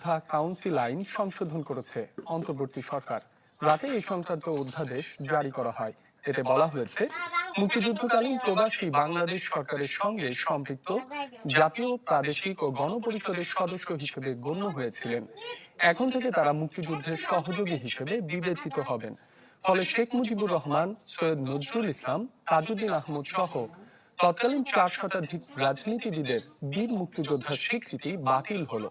মুক্তিযোদ্ধা কাউন্সিল আইন সংশোধন করেছে অন্তর্বর্তী সরকার। রাতে এই সংক্রান্ত অধ্যাদেশ জারি করা হয়। এতে বলা হয়েছে, মুক্তিযুদ্ধকালীন প্রবাসী বাংলাদেশ সরকারের সঙ্গে সম্পৃক্ত জাতীয়, প্রাদেশিক ও গণপরিষদের সদস্য হিসেবে গণ্য হয়েছিলেন। এখন থেকে তারা মুক্তিযুদ্ধের সহযোগী হিসেবে বিবেচিত হবেন। ফলে শেখ মুজিবুর রহমান, সৈয়দ নজরুল ইসলাম, তাজউদ্দিন আহমদ সহ তৎকালীন চার শতাধিক রাজনীতিবিদের বীর মুক্তিযোদ্ধার স্বীকৃতি বাতিল হলো।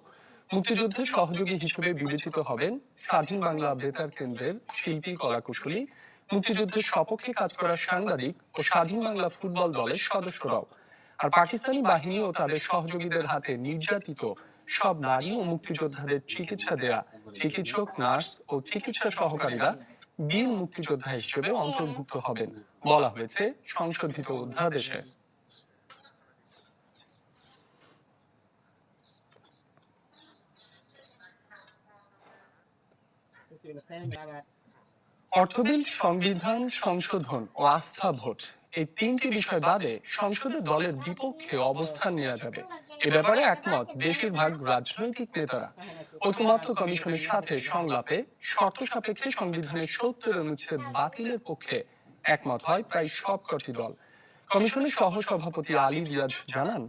মুক্তিযুদ্ধে সহযোগী হিসেবে বিবেচিত হবেন স্বাধীন বাংলা বেতার কেন্দ্রের শিল্পী কলাকুশলী মুক্তিযুদ্ধের সপক্ষে কাজ করা সাংবাদিক ও স্বাধীন বাংলা ফুটবল দলের সদস্যরাও। আর পাকিস্তানি বাহিনী ও তাদের সহযোগীদের হাতে নির্যাতিত সব নারী ও মুক্তিযোদ্ধাদের চিকিৎসা দেয়া। চিকিৎসক নার্স ও চিকিৎসা সহকারীরা বীর মুক্তিযোদ্ধা হিসেবে অন্তর্ভুক্ত হবেন। বলা হয়েছে সংশোধিত অধ্যাদেশে। অর্থবিল, সংবিধান, সংশোধন ও আস্থা ভোট এই তিনটি বিষয় বাদে সংসদে দলের বিপক্ষে অবস্থান নেওয়া যাবে। এ ব্যাপারে একমত বেশিরভাগ রাজনৈতিক নেতারা। ঐকমত্য কমিশনের সাথে সংলাপে শর্ত সাপেক্ষে সংবিধানের সত্তর অনুচ্ছেদ বাতিলের পক্ষে একমত হয় প্রায় সবকটি দল। কমিশনের সহসভাপতি আলী রিয়াজ জানান,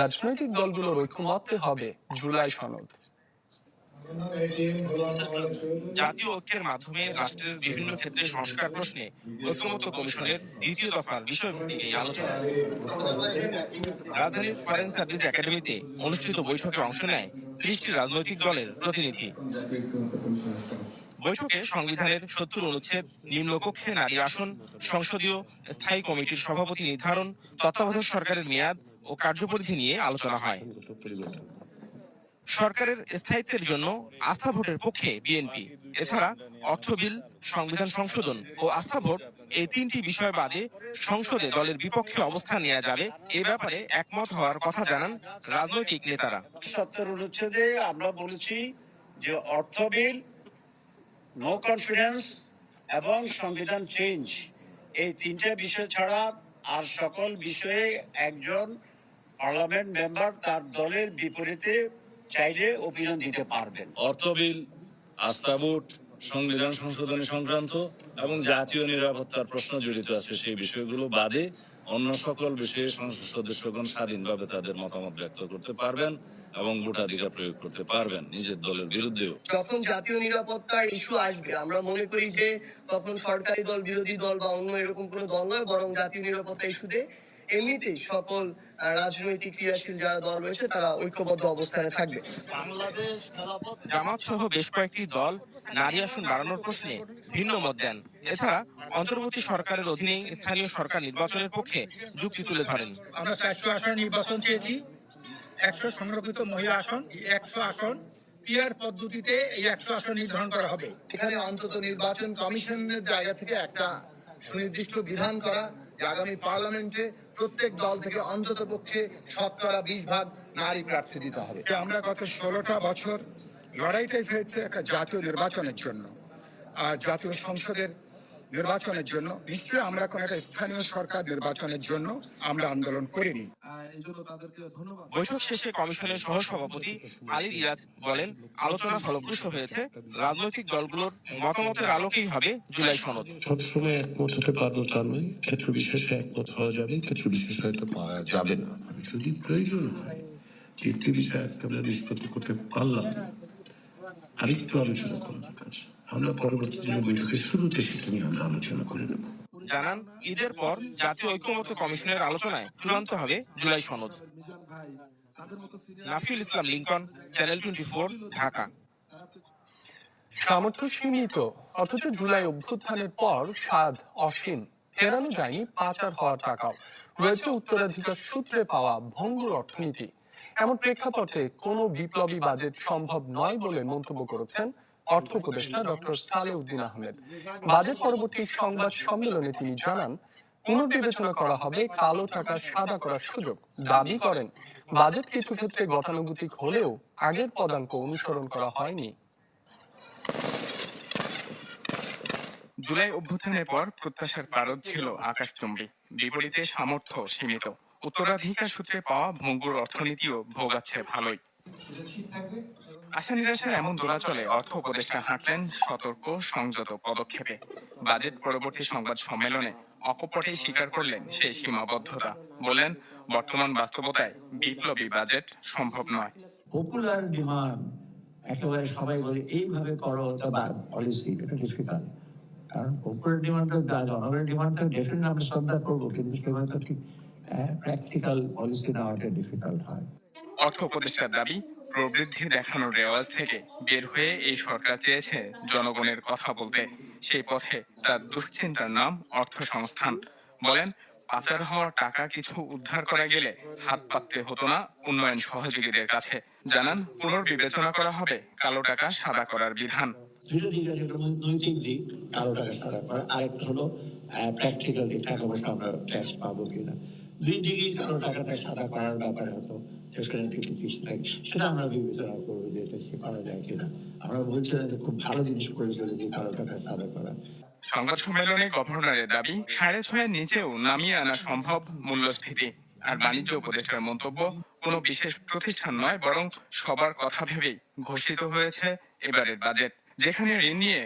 রাজনৈতিক দলগুলোর ঐকমত্যে হবে জুলাই সনদ। জাতীয় ঐক্যের মাধ্যমে রাষ্ট্রের বিভিন্ন ক্ষেত্রে সংস্কার প্রশ্নে কমিশনের দ্বিতীয় দফার বিষয়ভিত্তিক এই আলোচনা। রাজধানীর ফরেন সার্ভিস একাডেমিতে অনুষ্ঠিত বৈঠকে অংশ নেয় ত্রিশটি রাজনৈতিক দলের প্রতিনিধি। বৈঠকে সংবিধানের সত্তর অনুচ্ছেদ নিম্নকক্ষে নারী আসন, সংসদীয় স্থায়ী কমিটির সভাপতি নির্ধারণ, তত্ত্বাবধায়ক সরকারের মেয়াদ ও কার্যপরিধি নিয়ে আলোচনা হয়। সরকারের স্থায়িত্বের জন্য আস্থা ভোটের পক্ষে বিএনপি, এছাড়া অর্থ বিল, সংবিধান সংশোধন ও আস্থা ভোট এই তিনটি বিষয় বাদে সংসদে দলের বিপক্ষে অবস্থান নেওয়া যাবে এ ব্যাপারে একমত হওয়ার কথা জানান রাজনৈতিক নেতারা। সত্তর অনুচ্ছেদে আমরা বলেছি যে অর্থ বিল নো কনফিডেন্স এবং সংবিধান চেঞ্জ এই তিনটে বিষয় ছাড়া আর সকল বিষয়ে একজন পার্লামেন্ট মেম্বার তার দলের বিপরীতে চাইলে অপিনিয়ন দিতে পারবেন। অর্থ বিল আস্থা ভোট সংবিধান সংশোধন সংক্রান্ত এবং জাতীয় নিরাপত্তার প্রশ্ন জড়িত আছে সেই বিষয়গুলো বাদে অন্য সকল বিষয়ে সংসদ সদস্যগণ স্বাধীনভাবে তাদের মতামত ব্যক্ত করতে পারবেন এবং ভোটাধিকার প্রয়োগ করতে পারবেন নিজের দলের বিরুদ্ধেও। যখন জাতীয় নিরাপত্তার ইস্যু আসবে আমরা মনে করি যে তখন সরকারি দল বিরোধী দল বা অন্য এরকম কোনো দল নয় বরং জাতীয় নিরাপত্তা ইস্যুতে এমনিতেই সকল রাজনৈতিক ক্রিয়াশীল যারা দল রয়েছে তারা ঐক্যবদ্ধ অবস্থানে থাকবে। বাংলাদেশ খেলাফত জামাত সহ বেশ কয়েকটি দল নারী আসন বাড়ানোর প্রশ্নে ভিন্ন মত দেন। এছাড়া অন্তর্বর্তী সরকারের অধীনে স্থানীয় সরকার নির্বাচনের পক্ষে যুক্তি তুলে ধরেন। আমরা চারশো আসন নির্বাচন চেয়েছি একশো সংরক্ষিত মহিলা আসন একশো আসন পিয়ার পদ্ধতিতে এই একশো আসন নির্ধারণ করা হবে। এখানে অন্তত নির্বাচন কমিশনের জায়গা থেকে একটা সুনির্দিষ্ট বিধান করা আগামী পার্লামেন্টে প্রত্যেক দল থেকে অন্তত পক্ষে শতকরা বিশ ভাগ নারী প্রার্থী দিতে হবে। আমরা গত ষোলোটা বছর লড়াইটাই হয়েছে একটা জাতীয় নির্বাচনের জন্য। আর জাতীয় সংসদের নির্বাচনের জন্য নিশ্চয়ই আমরা কোনো একটা স্থানীয় সরকার নির্বাচনের জন্য আমরা আন্দোলন করিনি। বৈঠক শেষে কমিশনের সহসভাপতি আলী রিয়াজ বলেন আলোচনা ফলপ্রসূ হয়েছে। রাজনৈতিক দলগুলোর মতামতের আলোকেই হবে জুলাই সনদ। সবসময় একমত হতে পারব তা নয় ক্ষেত্র বিশেষে একমত হওয়া যাবে ক্ষেত্র বিশেষে হয়তো পাওয়া যাবে না। যদি প্রয়োজন হয় বিষয়ে আজকে আমরা নিষ্পত্তি করতে পারলাম আরেকটু আলোচনা করা দরকার আমরা পরবর্তী বৈঠকের শুরুতে সেটা নিয়ে আমরা আলোচনা করে নেব। জানান, ঈদের পর জাতীয় ঐক্যমত্য কমিশনের আলোচনায় চূড়ান্ত হবে জুলাই সনদ। Nafiul Islam Lincoln channel twenty Dhaka. সামর্থ্য সীমিত, অথচ জুলাই অভ্যুত্থানের পর স্বাদ অসীম, ফেরানো যায়নি পাচার হওয়ার টাকাও। রয়েছে উত্তরাধিকার সূত্রে পাওয়া ভঙ্গুর অর্থনীতি। এমন প্রেক্ষাপটে কোনো বিপ্লবী বাজেট সম্ভব নয় বলে মন্তব্য করেছেন অর্থ উপদেষ্টা ডক্টর সালেউদ্দিন আহমেদ। বাজেট পরবর্তী সংবাদ সম্মেলনে তিনি জানান পুনর্বিবেচনা করা হবে কালো টাকা সাদা করার সুযোগ। দাবি করেন বাজেট কিছু ক্ষেত্রে গতানুগতিক হলেও আগের পদাঙ্ক অনুসরণ করা হয়নি। জুলাই অভ্যুত্থানের পর প্রত্যাশার পারদ ছিল আকাশচুম্বী বিপরীতে সামর্থ্য সীমিত। উত্তরাধিকার সূত্রে পাওয়া ভঙ্গুর অর্থনীতিও ভোগাচ্ছে ভালোই। আশা নিরাশার এমন দোলাচলে অর্থ উপদেষ্টা হাঁটলেন সতর্ক সংযত পদক্ষেপে। বাজেট পরবর্তী সংবাদ সম্মেলনে অকপটেই স্বীকার করলেন সেই সীমাবদ্ধতা। বললেন বর্তমান বাস্তবতায় বিপ্লবী বাজেট সম্ভব নয়। পপুলার ডিমান্ড একেবারে সবাই বলে এইভাবে করো অথবা পলিসি এটা ডিফিকাল্ট কারণ পপুলার ডিমান্ড তো জনগণের ডিমান্ড তো ডেফিনেটলি আমরা শ্রদ্ধা করব কিন্তু সেভাবে তো ঠিক প্র্যাকটিক্যাল পলিসি নেওয়াটা ডিফিকাল্ট হয়। অর্থ উপদেষ্টার দাবি প্রবৃদ্ধি দেখানোর রেওয়াজ থেকে বের হয়ে এই সরকার চেয়েছে জনগণের কথা বলতে। সেই পথে তার দুশ্চিন্তার নাম অর্থ সংস্থান বলেন, পাচার হওয়া টাকা কিছু উদ্ধার করা গেলে হাত পাততে হতো না উন্নয়ন সহযোগীদের কাছে। জানান, পুনর্বিবেচনা করা হবে কালো টাকা সাদা করার বিধান। আমরা দুই দিকেই কালো টাকাটা সাদা করার ব্যাপারে হতো। ডেফিনেটলি কিছু থাকে সেটা আমরা বিবেচনা করব যে এটা কি করা যায় কিনা আমরা বলছি না যে খুব ভালো জিনিস করে চলেছি কালো টাকা সাদা করা সংবাদ সম্মেলনে গভর্নরের দাবি সাড়ে ছয়ের নিচেও নামিয়ে আনা সম্ভব মূল্যস্ফীতি। আর বাণিজ্য উপদেষ্টার মন্তব্য কোনো বিশেষ প্রতিষ্ঠান নয় বরং সবার কথা ভেবেই ঘোষিত হয়েছে এবারের বাজেট যেখানে ঋণ নিয়ে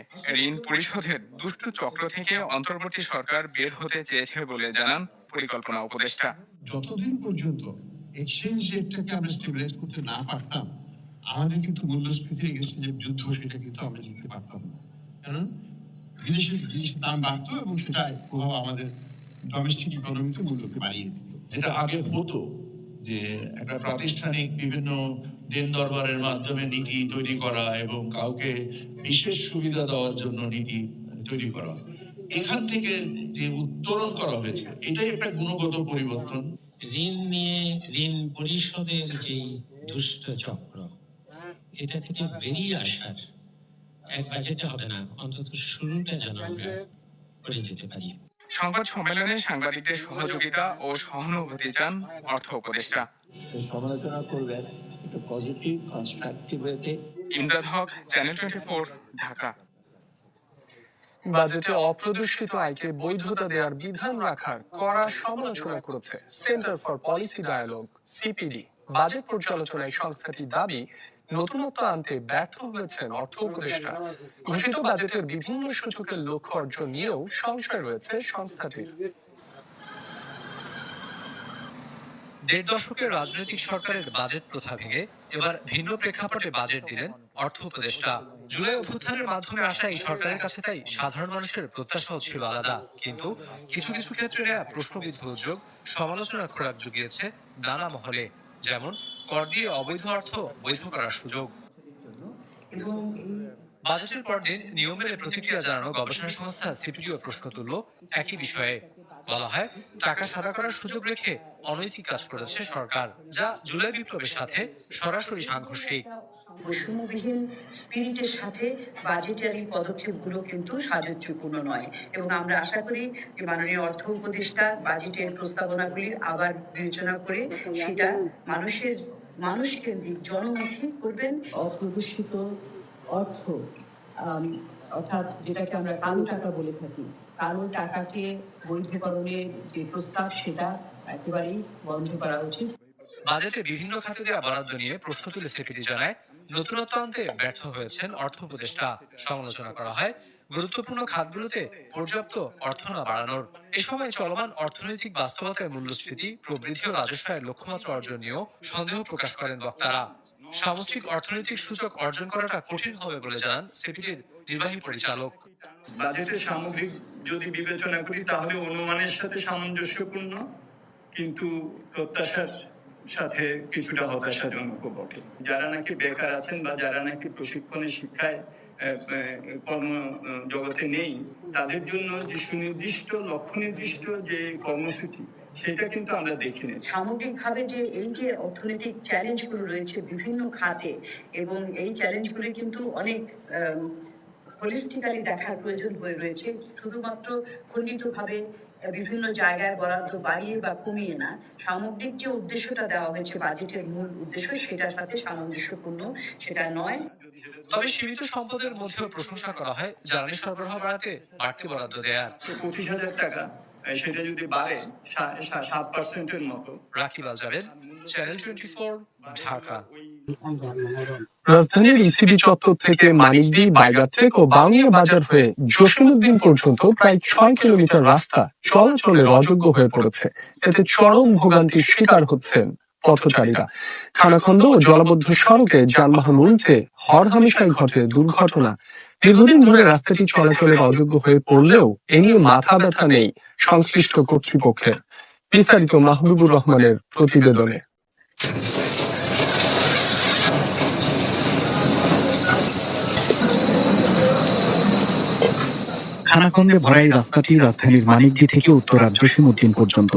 ঋণ পরিশোধের দুষ্টু চক্র থেকে অন্তর্বর্তী সরকার বের হতে চেয়েছে বলে জানান পরিকল্পনা উপদেষ্টা। যতদিন পর্যন্ত এক্সচেঞ্জ রেটটাকে আমরা স্টেবিলাইজ করতে না পারতাম? আমাদের কিন্তু যুদ্ধ সেটা কিন্তু আমরা জিততে পারতাম না। কারণ জিনিসের দাম এবং সেটা প্রভাব আমাদের ডোমেস্টিক ইকোনমিতে মূল্যকে বাড়িয়ে দিত। যেটা আগে হতো যে একটা প্রাতিষ্ঠানিক বিভিন্ন দেন দরবারের মাধ্যমে নীতি তৈরি করা এবং কাউকে বিশেষ সুবিধা দেওয়ার জন্য নীতি তৈরি করা। এখান থেকে যে উত্তরণ করা হয়েছে, এটাই একটা গুণগত পরিবর্তন। ঋণ নিয়ে ঋণ পরিশোধের যে দুষ্ট চক্র এটা থেকে বেরিয়ে আসার এক বাজেটে হবে না অন্তত শুরুটা যেন আমরা করে যেতে পারি। সংবাদ সম্মেলনে সাংবাদিকদের সহযোগিতা ও সহানুভূতি চান অর্থ উপদেষ্টা। সমালোচনা করবেন পজিটিভ কনস্ট্রাকটিভ ওয়েতে ইমদাদ হক চ্যানেল টোয়েন্টি ঢাকা। বাজেটে অপ্রদর্শিত আয়কে বৈধতা দেওয়ার বিধান রাখার কড়া সমালোচনা করেছে centre for policy dialogue CPD. Budget পর্যালোচনায় সংস্থাটি দাবি নতুনত্ব আনতে ব্যর্থ হয়েছেন অর্থ উপদেষ্টা ঘোষিত বাজেটের বিভিন্ন সূচকের লক্ষ্য অর্জন নিয়েও সংশয় রয়েছে সংস্থাটির। দেড় দশকের রাজনৈতিক সরকারের বাজেট প্রথা ভেঙে এবার ভিন্ন প্রেক্ষাপটে বাজেট দিলেন অর্থ উপদেষ্টা। জুলাই অভ্যুত্থানের মাধ্যমে আসা এই সরকারের কাছে তাই সাধারণ মানুষের প্রত্যাশাও ছিল আলাদা। কিন্তু কিছু কিছু ক্ষেত্রে প্রশ্নবিদ্ধ উদ্যোগ সমালোচনার খোরাক জুগিয়েছে নানা মহলে যেমন কর দিয়ে অবৈধ অর্থ বৈধ করার সুযোগ। বাজেটের পরদিন নিয়ম মেনে প্রতিক্রিয়া জানানো গবেষণা সংস্থা সিপিডিও প্রশ্ন তুলল একই বিষয়ে। বলা হয় টাকা সাদা করার সুযোগ রেখে অনৈতিক কাজ করেছে সরকার যা জুলাই বিপ্লবের সাথে সরাসরি সাংঘর্ষিক। বৈষম্যবিহীন স্পিরিটের সাথে বাজেটারি পদক্ষেপগুলো কিন্তু সাহায্যপূর্ণ নয়। এবং আমরা আশা করি যে মাননীয় অর্থ উপদেষ্টা বাজেটের প্রস্তাবনাগুলি আবার বিবেচনা করে সেটা মানুষের মানুষ কেন্দ্রিক জনমুখী করবেন। অপ্রদর্শিত অর্থ অর্থাৎ যেটাকে আমরা কালো টাকা বলে থাকি কালো টাকাকে বৈধকরণের যে প্রস্তাব, সেটা একেবারেই বন্ধ করা উচিত। বাজেটে বিভিন্ন খাতে দেওয়া বরাদ্দ নিয়ে প্রশ্ন তুলে সিপিডি জানায় নতুনত্ব আনতে ব্যর্থ হয়েছেন অর্থ উপদেষ্টা। সমালোচনা করা হয়, গুরুত্বপূর্ণ খাতগুলোতে পর্যাপ্ত অর্থ না বাড়ানোর। এ সময় চলমান অর্থনৈতিক বাস্তবতায় মূল্যস্ফীতি, প্রবৃদ্ধি ও রাজস্ব আয়ের লক্ষ্যমাত্রা অর্জন নিয়েও সন্দেহ প্রকাশ করেন বক্তারা। সামষ্টিক অর্থনৈতিক সূচক অর্জন করাটা কঠিন হবে বলে জানান সিপিডির নির্বাহী পরিচালক। বাজেটের সামগ্রিক যদি বিবেচনা করি তাহলে অনুমানের সাথে সামঞ্জস্যপূর্ণ কিন্তু প্রত্যাশার সাথে কিছুটা হতাশাজনক বটে। যারা নাকি বেকার আছেন বা যারা নাকি প্রশিক্ষণের শিক্ষায় কর্ম জগতে নেই তাদের জন্য যে সুনির্দিষ্ট লক্ষ্য নির্দিষ্ট যে কর্মসূচি সেটা কিন্তু আমরা দেখি দেখিনি সামগ্রিকভাবে যে এই যে অর্থনৈতিক চ্যালেঞ্জগুলো রয়েছে বিভিন্ন খাতে এবং এই চ্যালেঞ্জগুলো কিন্তু অনেক হোলিস্টিক্যালি দেখার প্রয়োজন হয়ে রয়েছে। শুধুমাত্র খণ্ডিতভাবে বিভিন্ন জায়গায় বরাদ্দ বাড়িয়ে বা কমিয়ে না সামগ্রিক যে উদ্দেশ্যটা দেওয়া হয়েছে বাজেটের মূল উদ্দেশ্য সেটার সাথে সামঞ্জস্যপূর্ণ সেটা নয়। তবে সীমিত সম্পদের মধ্যেও প্রশংসা করা হয় জ্বালানি সরবরাহ বাড়াতে বাড়তি বরাদ্দ দেয়া। পঁচিশ হাজার টাকা। সেটা যদি বাড়ে সাত পার্সেন্টের মতো। Rakib channel twenty Dhaka. রাজধানীর ইসিবি চত্বর থেকে মানিকদি বাইগাট্রেক ও বাউনিয়া বাজার হয়ে পর্যন্ত প্রায় ছয় কিলোমিটার রাস্তা চলাচলের অযোগ্য হয়ে পড়েছে। এতে চরম ভোগান্তির শিকার হচ্ছেন পথচারীরা। খানাখন্দ ও জলাবদ্ধ সড়কে যানবাহন উল্টে হরহামেশাই ঘটে দুর্ঘটনা। দীর্ঘদিন ধরে রাস্তাটি চলাচলের অযোগ্য হয়ে পড়লেও এ নিয়ে মাথা ব্যথা নেই সংশ্লিষ্ট কর্তৃপক্ষের। বিস্তারিত মাহবুবুর রহমানের প্রতিবেদনে। খানাখন্দে ভরা এই রাস্তাটি রাজধানীর মানিকদি থেকে উত্তরার জসীমউদ্দিন পর্যন্ত।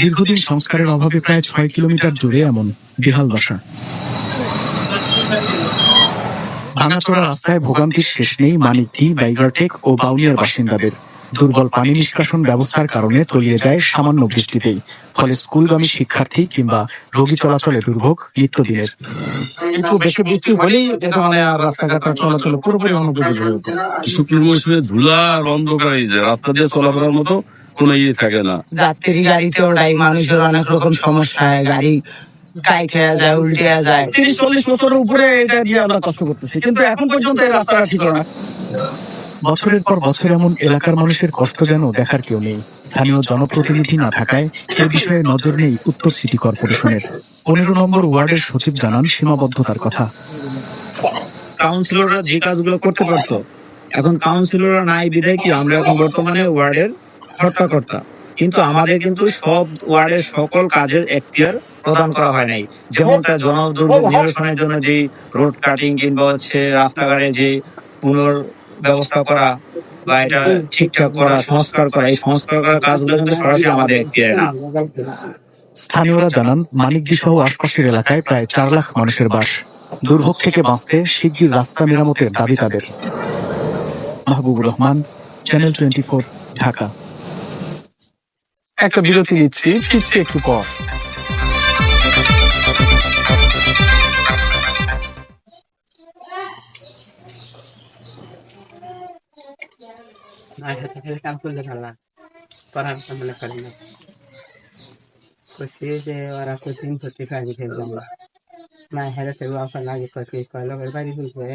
দীর্ঘদিন সংস্কারের অভাবে প্রায় ছয় কিলোমিটার জুড়ে এমন বিহাল দশা। ভাঙাচোরা রাস্তায় ভোগান্তির শেষ নেই মানিকদি বাইগারটেক ও বাউনিয়ার বাসিন্দাদের দুর্বল পানি নিষ্কাশন ব্যবস্থার কারণে তলিয়ে যায় সামান্য বৃষ্টিতেই। ফলে স্কুলগামী শিক্ষার্থী কিংবা রোগী চলাচলে দুর্ভোগ নিত্যদিনের। একটু বেশি বৃষ্টি হলেই এটা মানে আর রাস্তাঘাট চলাচল পুরোপুরি অনুপযোগী হয়ে ওঠে। শুক্র মৌসুমে ধুলা আর অন্ধকার হয়ে যায় রাস্তা দিয়ে চলাফেরার মতো কোনো ইয়ে থাকে না। যাত্রী গাড়িতে ওটাই মানুষের অনেক রকম সমস্যা হয় গাড়ি টাইট যায় উল্টে যায়। তিরিশ চল্লিশ বছরের উপরে এটা দিয়ে আমরা কষ্ট করতেছি। কিন্তু এখন পর্যন্ত এই রাস্তাটা ঠিক হলো না। বছরের পর বছর এমন এলাকার মানুষের কষ্ট যেন দেখার কেউ নেই। স্থানীয় জনপ্রতিনিধি না থাকায় এ বিষয়ে নজর নেই উত্তর সিটি কর্পোরেশনের। পনেরো নম্বর ওয়ার্ডের সচিব জানান সীমাবদ্ধতার কথা। কাউন্সিলররা যে কাজগুলো করতে পারতো এখন কাউন্সিলররা নাই বিধায় কি আমরা এখন বর্তমানে ওয়ার্ডের কর্তা কিন্তু আমাদের কিন্তু সব ওয়ার্ডের সকল কাজের এখতিয়ার প্রদান করা হয় নাই। যেমনটা জনদুর্ভোগ নিরসনের জন্য যে রোড কাটিং কিংবা হচ্ছে রাস্তাঘাটে যে পুনর ব্যবস্থা করা বা এটা ঠিকঠাক করা সংস্কার করা এই সংস্কার করার কাজগুলো কিন্তু সরাসরি আমাদের এখতিয়ারে না। স্থানীয়রা জানান মানিকদি সহ আশপাশের এলাকায় প্রায় চার লাখ মানুষের বাস। দুর্ভোগ থেকে বাঁচতে শিগগির রাস্তা মেরামতের দাবি তাদের। Mahbubur Rahman channel twenty Dhaka. একটা বিরতি নিচ্ছি ফিরছি একটু পর। না হাতে খেলে কাম করলে ভালো পড়ার কামলে করি না। কইছি যে ওরা তো তিন কোটি কাজি খেয়ে জমা না হেরে তো আপনার লাগে কইছি কইলো এর বাড়ি বলবে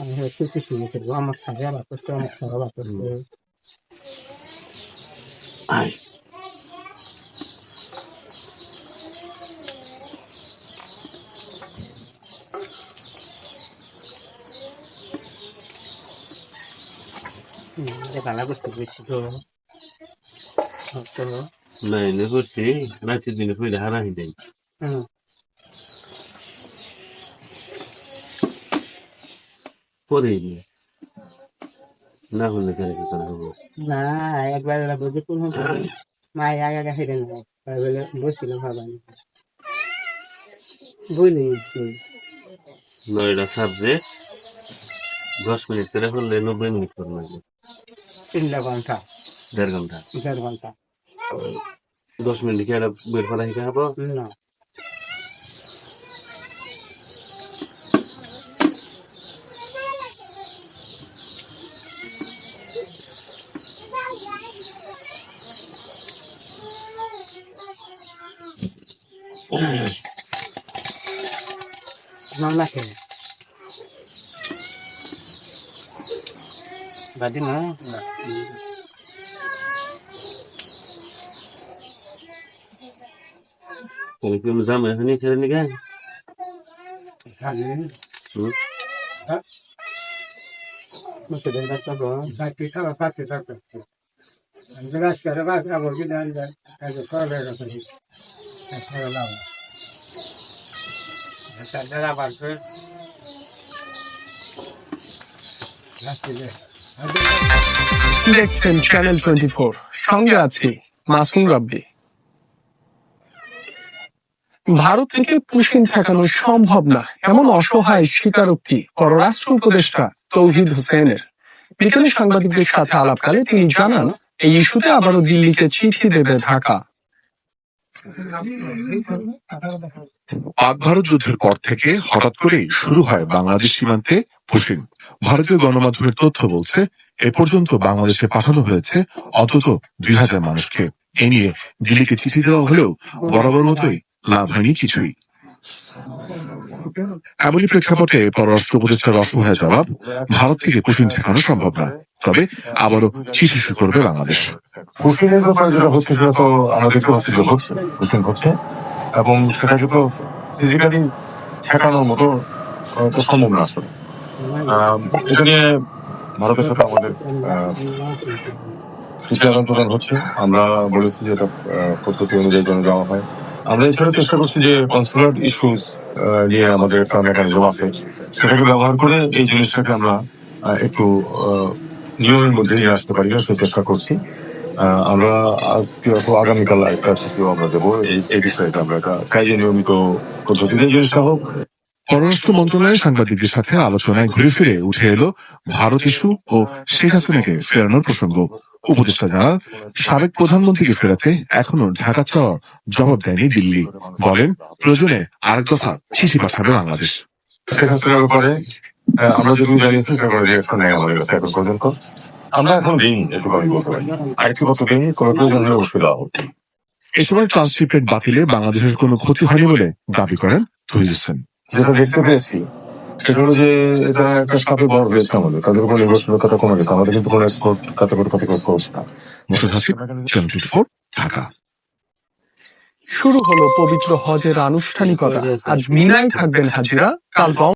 আমি হচ্ছে কিছু শুনে ফেলব আমার সাথে আবার করছে, আমার সাথে আবার করছে। ভালো পেরেছি তো। না এনে করছি রাতের দিনে কইলে হারাহি দেয় পরে না হলে কেন কি করা হব? না একবার ওরা বুঝে কোন মা আগে আগে হেঁটে না বলে বসছিল ভাবা বলেছি নয়টা সাবজেক্ট দশ মিনিট করে করলে নব্বই মিনিট করে লাগবে তিনটা ঘণ্টা। দেড় ঘণ্টা। দেড় ঘণ্টা। দশ মিনিট কি বের ফেলা শিখে হব? না। মামলা খেলে বাদি না তাহলে কি জাম এখানে খেলে নিগে খালি হুম মুখে দেখে থাকব বাকি খাবার পাতে থাকতো গ্লাস করে বাস আবার কিনে আনবে কাজে করলে রাখি খাওয়া দাওয়া সাদারা বাড়বে রাস্তায় দেখছেন চ্যানেল টোয়েন্টি ফোর সঙ্গে আছি মাসুম রাব্বি। ভারত থেকে পুশিন ঠেকানো সম্ভব না, এমন অসহায় স্বীকারোক্তি পররাষ্ট্র উপদেষ্টা তৌহিদ হোসেনের। বিকেলে সাংবাদিকদের সাথে আলাপকালে তিনি জানান, এই ইস্যুতে আবারও দিল্লিকে চিঠি দেবে ঢাকা। পাক যুদ্ধের পর থেকে হঠাৎ করেই শুরু হয় বাংলাদেশ সীমান্তে পুশিং ভারতীয় গণমাধ্যমের তথ্য বলছে, এ পর্যন্ত বাংলাদেশে পাঠানো হয়েছে অন্তত দুই হাজার মানুষকে। এ নিয়ে দিল্লিকে চিঠি দেওয়া হলেও বরাবর মতোই লাভ হয়নি কিছুই। এমনই প্রেক্ষাপটে পররাষ্ট্র উপদেষ্টার অসহায় জবাব ভারত থেকে পুশিং ঠেকানো সম্ভব না তবে আবারও চিঠি করবে বাংলাদেশ। পুষ্টিনের ব্যাপারে যেটা হচ্ছে সেটা তো আমরা দেখতে হচ্ছে হচ্ছে এবং সেটাকে তো ফিজিক্যালি ঠেকানোর মতো সম্ভব না। আসলে এটা নিয়ে ভারতের সাথে আমাদের আদান প্রদান হচ্ছে। আমরা বলেছি যে এটা পদ্ধতি অনুযায়ী যেন যাওয়া হয়। আমরা এছাড়া চেষ্টা করছি যে কনসুলার ইস্যুস নিয়ে আমাদের একটা মেকানিজম আছে। সেটাকে ব্যবহার করে এই জিনিসটাকে আমরা একটু নিয়মের মধ্যে নিয়ে আসতে পারি, সেই চেষ্টা করছি। আমরা আজকে আগামীকাল একটা চিঠিও আমরা দেবো। এই বিষয়টা আমরা একটা কাজে নিয়মিত পদ্ধতিতে জিনিসটা হোক। পররাষ্ট্র মন্ত্রণালয়ের সাংবাদিকদের সাথে আলোচনায় ঘুরে ফিরে উঠে এলো ভারত ইস্যু ও শেখ হাসিনাকে ফেরানোর প্রসঙ্গ। উপদেষ্টা জানান সাবেক প্রধানমন্ত্রীকে ফেরাতে এখনও ঢাকা চাওয়ার জবাব দেয়নি দিল্লি। বলেন প্রয়োজনে আরেক দফা চিঠি পাঠাবে বাংলাদেশ। শেখ হাসিনার ব্যাপারে আহ, আমরা যেটুকু জানিয়েছি রিয়াকশন নেই আমাদের কাছে এখন পর্যন্ত আমরা এখন এটুকু আমি বলতে পারি। আরেকটু দিইনি কোনো প্রয়োজন হলে হবে এ সময় ট্রান্সক্রিপ্টেড বাতিলে বাংলাদেশের কোনো ক্ষতি হয়নি বলে দাবি করেন তহিদ হোসেন। যেটা দেখতে পেয়েছি সেটা হলো যে এটা একটা সাপে বড় হয়েছে আমাদের। তাদের উপর নির্ভরশীলতাটা কমে গেছে। আমাদের কিন্তু কোনো এক্সপোর্ট তাতে করে ক্ষতিগ্রস্ত হচ্ছে না। ঢাকা। শুরু হলো পবিত্র হজের আনুষ্ঠানিকতা। আজ মিনায় থাকবেন হাজিরা কাল